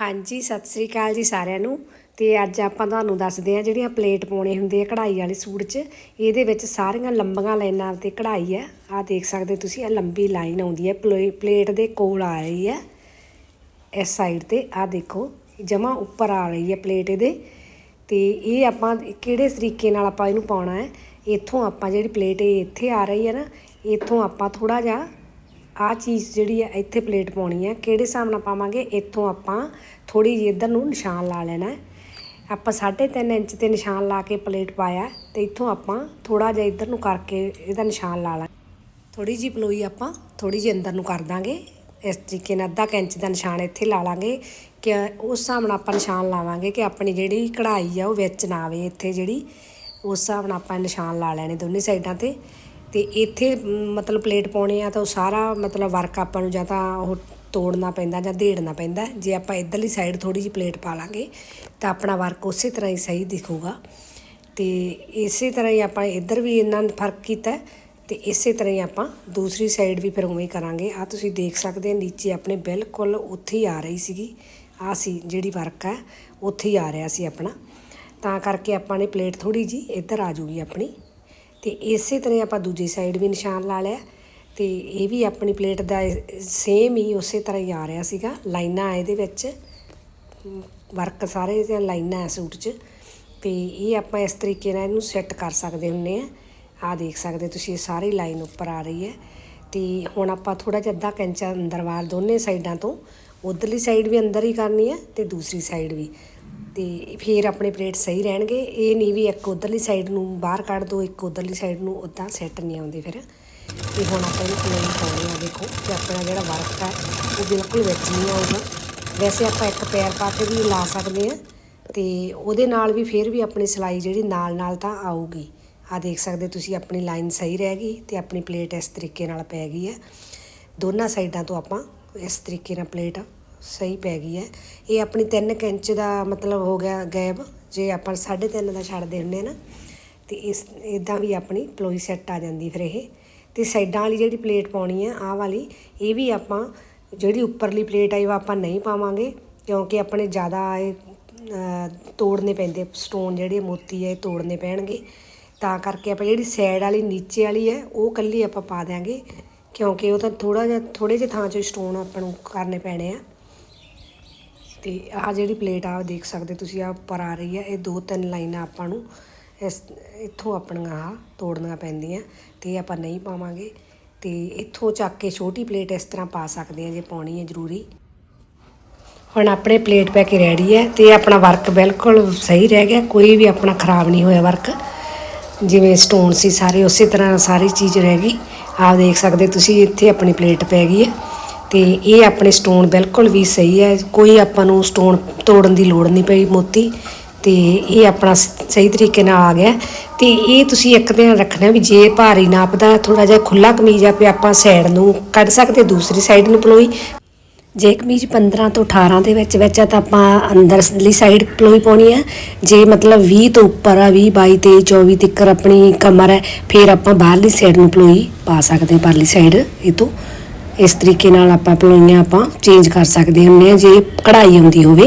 ਹਾਂਜੀ, ਸਤਿ ਸ੍ਰੀ ਅਕਾਲ ਜੀ ਸਾਰਿਆਂ ਨੂੰ। ਤੇ ਅੱਜ ਆਪਾਂ ਤੁਹਾਨੂੰ ਦੱਸਦੇ ਹਾਂ ਜਿਹੜੀਆਂ ਪਲੇਟ ਪਾਉਣੇ ਹੁੰਦੇ ਆ ਕਢਾਈ ਵਾਲੇ ਸੂਟ 'ਚ, ਇਹਦੇ ਵਿੱਚ ਸਾਰੀਆਂ ਲੰਬੀਆਂ ਲਾਈਨਾਂ ਤੇ ਕਢਾਈ ਹੈ। ਆਹ ਦੇਖ ਸਕਦੇ ਤੁਸੀਂ, ਇਹ ਲੰਬੀ ਲਾਈਨ ਆਉਂਦੀ ਹੈ, ਪਲੇ- ਪਲੇਟ ਦੇ ਕੋਲ ਆ ਰਹੀ ਹੈ। ਇਸ ਸਾਈਡ ਤੇ ਆਹ ਦੇਖੋ ਜਮਾ ਉੱਪਰ ਆ ਰਹੀ ਹੈ ਪਲੇਟ ਇਹਦੇ। ਤੇ ਇਹ ਆਪਾਂ ਕਿਹੜੇ ਤਰੀਕੇ ਨਾਲ ਆਪਾਂ ਇਹਨੂੰ ਪਾਉਣਾ ਹੈ, ਇੱਥੋਂ ਆਪਾਂ ਜਿਹੜੀ ਪਲੇਟ ਇਹ ਇੱਥੇ ਆ ਰਹੀ ਹੈ ਨਾ, ਇੱਥੋਂ ਆਪਾਂ ਥੋੜਾ ਜਿਹਾ ਆਹ ਚੀਜ਼ ਜਿਹੜੀ ਹੈ ਇੱਥੇ ਪਲੇਟ ਪਾਉਣੀ ਹੈ ਕਿਹੜੇ ਹਿਸਾਬ ਨਾਲ ਪਾਵਾਂਗੇ? ਇੱਥੋਂ ਆਪਾਂ ਥੋੜੀ ਜਿਹੀ ਇੱਧਰ ਨੂੰ ਨਿਸ਼ਾਨ ਲਾ ਲੈਣਾ ਹੈ। ਆਪਾਂ 3.5 ਇੰਚ ਤੇ ਨਿਸ਼ਾਨ ਲਾ ਕੇ ਪਲੇਟ ਪਾਇਆ ਤੇ ਇੱਥੋਂ ਆਪਾਂ ਥੋੜਾ ਜਿਹਾ ਇੱਧਰ ਨੂੰ ਕਰਕੇ ਇਹਦਾ ਨਿਸ਼ਾਨ ਲਾ ਲਾਂ ਥੋੜੀ ਜਿਹੀ ਪਲੋਈ ਆਪਾਂ ਥੋੜੀ ਜਿਹੀ ਅੰਦਰ ਨੂੰ ਕਰ ਦਾਂਗੇ। ਇਸ ਤਰੀਕੇ ਨਾਲ ਅੱਧਾ ਕੁ ਇੰਚ ਦਾ ਨਿਸ਼ਾਨ ਇੱਥੇ ਲਾ ਲਾਂਗੇ ਕਿ ਉਸ ਹਿਸਾਬ ਨਾਲ ਆਪਾਂ ਨਿਸ਼ਾਨ ਲਾਵਾਂਗੇ ਕਿ ਆਪਣੀ ਜਿਹੜੀ ਕਢਾਈ ਆ ਉਹ ਵਿੱਚ ਨਾ ਆਵੇ ਇੱਥੇ ਜਿਹੜੀ, ਉਸ ਹਿਸਾਬ ਨਾਲ ਆਪਾਂ ਨਿਸ਼ਾਨ ਲਾ ਲੈਣੇ ਦੋਨੇ ਸਾਈਡਾਂ ਤੇ। ਅਤੇ ਇੱਥੇ ਮਤਲਬ ਪਲੇਟ ਪਾਉਣੀ ਆ ਤਾਂ ਉਹ ਸਾਰਾ ਮਤਲਬ ਵਰਕ ਆਪਾਂ ਨੂੰ ਜਾਂ ਤਾਂ ਉਹ ਤੋੜਨਾ ਪੈਂਦਾ ਜਾਂ ਦੇੜਨਾ ਪੈਂਦਾ। ਜੇ ਆਪਾਂ ਇੱਧਰਲੀ ਸਾਈਡ ਥੋੜੀ ਜਿਹੀ ਪਲੇਟ ਪਾ ਲਾਂਗੇ ਤਾਂ ਆਪਣਾ ਵਰਕ ਉਸੇ ਤਰ੍ਹਾਂ ਹੀ ਸਹੀ ਦਿਖੂਗਾ। ਤੇ ਇਸੇ ਤਰ੍ਹਾਂ ਹੀ ਆਪਾਂ ਇੱਧਰ ਵੀ ਇਹਨਾਂ ਨੇ ਫ਼ਰਕ ਕੀਤਾ ਹੈ ਤੇ ਇਸੇ ਤਰ੍ਹਾਂ ਹੀ ਆਪਾਂ ਦੂਸਰੀ ਸਾਈਡ ਵੀ ਫਿਰ ਉਵੇਂ ਕਰਾਂਗੇ। ਆ ਤੁਸੀਂ ਦੇਖ ਸਕਦੇ ਹੋ ਨੀਚੇ ਆਪਣੇ ਬਿਲਕੁਲ ਉੱਥੇ ਹੀ ਆ ਰਹੀ ਸੀਗੀ। ਆ ਸੀ ਜਿਹੜੀ ਵਰਕ ਹੈ ਉੱਥੇ ਹੀ ਆ ਰਿਹਾ ਸੀ ਆਪਣਾ। ਤਾਂ ਕਰਕੇ ਆਪਾਂ ਨੇ ਪਲੇਟ ਥੋੜੀ ਜੀ ਇੱਧਰ ਆ ਜੂਗੀ ਆਪਣੀ। ਤੇ ਇਸੇ ਤਰ੍ਹਾਂ ਆਪਾਂ ਦੂਜੀ ਸਾਈਡ ਵੀ ਨਿਸ਼ਾਨ ਲਾ ਲਿਆ। ਤੇ ਇਹ ਵੀ ਆਪਣੀ ਪਲੇਟ ਦਾ ਸੇਮ ਹੀ ਉਸੇ ਤਰ੍ਹਾਂ ਹੀ ਆ ਰਿਹਾ ਸੀਗਾ। ਲਾਈਨਾਂ ਇਹਦੇ ਵਿੱਚ ਵਰਕ ਸਾਰੇ ਦੀਆਂ ਲਾਈਨਾਂ ਆ ਸੂਟ 'ਚ। ਤੇ ਇਹ ਆਪਾਂ ਇਸ ਤਰੀਕੇ ਨਾਲ ਇਹਨੂੰ ਸੈੱਟ ਕਰ ਸਕਦੇ ਹੁੰਨੇ ਆ। ਆ ਦੇਖ ਸਕਦੇ ਤੁਸੀਂ, ਇਹ ਸਾਰੀ ਲਾਈਨ ਉੱਪਰ ਆ ਰਹੀ ਹੈ। ਤੇ ਹੁਣ ਆਪਾਂ ਥੋੜਾ ਜਿਹਾ ਅੱਧਾ ਕੈਂਚਾ ਅੰਦਰ ਵਾਰ ਦੋਨੇ ਸਾਈਡਾਂ ਤੋਂ, ਉਧਰਲੀ ਸਾਈਡ ਵੀ ਅੰਦਰ ਹੀ ਕਰਨੀ ਹੈ ਤੇ ਦੂਸਰੀ ਸਾਈਡ ਵੀ। ਤੇ ਫਿਰ ਆਪਣੇ ਪਲੇਟ ਸਹੀ ਰਹਿਣਗੇ। ਇਹ ਨਹੀਂ ਵੀ ਇੱਕ ਉਧਰਲੀ ਸਾਈਡ ਨੂੰ ਬਾਹਰ ਕੱਢ ਦੋ, ਇੱਕ ਉਧਰਲੀ ਸਾਈਡ ਨੂੰ ਉਦਾਂ ਸੈੱਟ ਨਹੀਂ ਆਉਂਦੇ ਫਿਰ। ਤੇ ਹੁਣ ਆਪਾਂ ਇਹਨੂੰ ਪਲੇਨ ਪਾਉਣੀ ਆ ਦੇਖੋ ਕਿ ਆਪਣਾ ਜਿਹੜਾ ਵਰਕ ਹੈ ਉਹ ਬਿਲਕੁਲ ਵਿੱਚ ਨਹੀਂ ਆਊਗਾ। ਵੈਸੇ ਆਪਾਂ ਇੱਕ ਪੈਰ ਪਾ ਕੇ ਵੀ ਲਾ ਸਕਦੇ ਆ, ਤੇ ਉਹਦੇ ਨਾਲ ਵੀ ਫਿਰ ਵੀ ਆਪਣੀ ਸਿਲਾਈ ਜਿਹੜੀ ਨਾਲ ਨਾਲ ਤਾਂ ਆਊਗੀ। ਆ ਦੇਖ ਸਕਦੇ ਤੁਸੀਂ, ਆਪਣੀ ਲਾਈਨ ਸਹੀ ਰਹਿ ਗਈ ਤੇ ਆਪਣੀ ਪਲੇਟ ਇਸ ਤਰੀਕੇ ਨਾਲ ਪੈ ਗਈ ਹੈ। ਦੋਨਾਂ ਸਾਈਡਾਂ ਤੋਂ ਆਪਾਂ ਇਸ ਤਰੀਕੇ ਨਾਲ ਪਲੇਟ ਸਹੀ ਪੈ ਗਈ ਹੈ। ਇਹ ਆਪਣੀ 3 ਇੰਚ ਦਾ ਮਤਲਬ ਹੋ ਗਿਆ ਗੈਬ। ਜੇ ਆਪਾਂ 3.5 ਦਾ ਛੱਡਦੇ ਹੁੰਦੇ ਨਾ, ਤੇ ਇਸ ਇਦਾਂ ਵੀ ਆਪਣੀ ਪਲੋਈ ਸੈੱਟ ਆ ਜਾਂਦੀ ਫਿਰ ਇਹ। ਤੇ ਸਾਈਡਾਂ ਵਾਲੀ ਜਿਹੜੀ ਪਲੇਟ ਪਾਉਣੀ ਹੈ, ਆਹ ਵਾਲੀ, ਇਹ ਵੀ ਆਪਾਂ ਜਿਹੜੀ ਉੱਪਰਲੀ ਪਲੇਟ ਆਈ ਉਹ ਆਪਾਂ ਨਹੀਂ ਪਾਵਾਂਗੇ, ਕਿਉਂਕਿ ਆਪਣੇ ਜ਼ਿਆਦਾ ਇਹ ਤੋੜਨੇ ਪੈਂਦੇ। ਸਟੋਨ ਜਿਹੜੇ ਮੋਤੀ ਹੈ ਇਹ ਤੋੜਨੇ ਪੈਣਗੇ। ਤਾਂ ਕਰਕੇ ਆਪਾਂ ਜਿਹੜੀ ਸਾਈਡ ਵਾਲੀ, ਨੀਚੇ ਵਾਲੀ ਹੈ, ਉਹ ਕੱਲੀ ਆਪਾਂ ਪਾ ਦਿਆਂਗੇ, ਕਿਉਂਕਿ ਉਹ ਤਾਂ ਥੋੜਾ ਜਿਹਾ ਥੋੜੇ ਜਿਹੇ ਥਾਂ 'ਚ ਸਟੋਨ ਆਪਾਂ ਨੂੰ ਕਰਨੇ ਪੈਣੇ ਆ। ਤੇ ਆਹ ਜਿਹੜੀ ਪਲੇਟ ਆ ਦੇਖ ਸਕਦੇ ਤੁਸੀਂ ਆ ਉੱਪਰ ਆ ਰਹੀ ਹੈ ਇਹ ਦੋ ਤਿੰਨ ਲਾਈਨਾਂ ਆਪਾਂ ਨੂੰ ਇਸ, ਇੱਥੋਂ ਆਪਣੀਆਂ ਆ ਤੋੜਨੀਆਂ ਪੈਂਦੀਆਂ, ਤੇ ਇਹ ਆਪਾਂ ਨਹੀਂ ਪਾਵਾਂਗੇ। ਤੇ ਇੱਥੋਂ ਚੱਕ ਕੇ ਛੋਟੀ ਪਲੇਟ ਇਸ ਤਰ੍ਹਾਂ ਪਾ ਸਕਦੇ ਆ, ਜੇ ਪਾਉਣੀ ਹੈ ਜ਼ਰੂਰੀ। ਹੁਣ ਆਪਣੇ ਪਲੇਟ ਪੈ ਕੇ ਰੈਡੀ ਹੈ, ਤੇ ਆਪਣਾ ਵਰਕ ਬਿਲਕੁਲ ਸਹੀ ਰਹਿ ਗਿਆ। ਕੋਈ ਵੀ ਆਪਣਾ ਖਰਾਬ ਨਹੀਂ ਹੋਇਆ ਵਰਕ ਜਿਵੇਂ ਸਟੋਨ ਸੀ ਸਾਰੇ, ਉਸੇ ਤਰ੍ਹਾਂ ਸਾਰੀ ਚੀਜ਼ ਰਹਿ ਗਈ। ਆਪ ਦੇਖ ਸਕਦੇ ਤੁਸੀਂ, ਇੱਥੇ ਆਪਣੀ ਪਲੇਟ ਪੈ ਗਈ ਹੈ। ਤੇ ਇਹ ਆਪਣੇ ਸਟੋਨ ਬਿਲਕੁਲ ਵੀ ਸਹੀ ਹੈ। ਕੋਈ ਆਪਾਂ ਨੂੰ ਸਟੋਨ ਤੋੜਨ ਦੀ ਲੋੜ ਨਹੀਂ ਪਈ ਮੋਤੀ। ਤੇ ਇਹ ਆਪਣਾ ਸ- ਸਹੀ ਤਰੀਕੇ ਨਾਲ ਆ ਗਿਆ। ਤੇ ਇਹ ਤੁਸੀਂ ਇੱਕ ਧਿਆਨ ਰੱਖਣਾ ਵੀ ਜੇ ਭਾਰੀ ਨਾਪਦਾ ਥੋੜਾ ਜਿਹਾ ਖੁੱਲਾ ਕਮੀਜ਼ ਆ ਵੀ ਆਪਾਂ ਸਾਈਡ ਨੂੰ ਕੱਢ ਸਕਦੇ, ਦੂਸਰੀ ਸਾਈਡ ਨੂੰ ਪਲੋਈ। ਜੇ ਕਮੀਜ਼ 15 ਤੋਂ 18 ਦੇ ਵਿੱਚ ਵਿੱਚ ਆ ਤਾਂ ਆਪਾਂ ਅੰਦਰਲੀ ਸਾਈਡ ਪਲੋਈ ਪਾਉਣੀ ਆ। ਜੇ ਮਤਲਬ 20 ਤੋਂ ਉੱਪਰ ਆ 20 22 ਤੇ 24 ਤੱਕ ਆਪਣੀ ਕਮਰ ਹੈ, ਫਿਰ ਆਪਾਂ ਬਾਹਰਲੀ ਸਾਈਡ ਨੂੰ ਪਲੋਈ ਪਾ ਸਕਦੇ ਹਾਂ, ਬਾਹਰਲੀ ਸਾਈਡ ਇਹ ਤੋਂ। ਇਸ ਤਰੀਕੇ ਨਾਲ ਆਪਾਂ ਪਲੋਈਆਂ ਆਪਾਂ ਚੇਂਜ ਕਰ ਸਕਦੇ ਹੁੰਦੇ ਆ ਜੇ ਕਢਾਈ ਆਉਂਦੀ ਹੋਵੇ।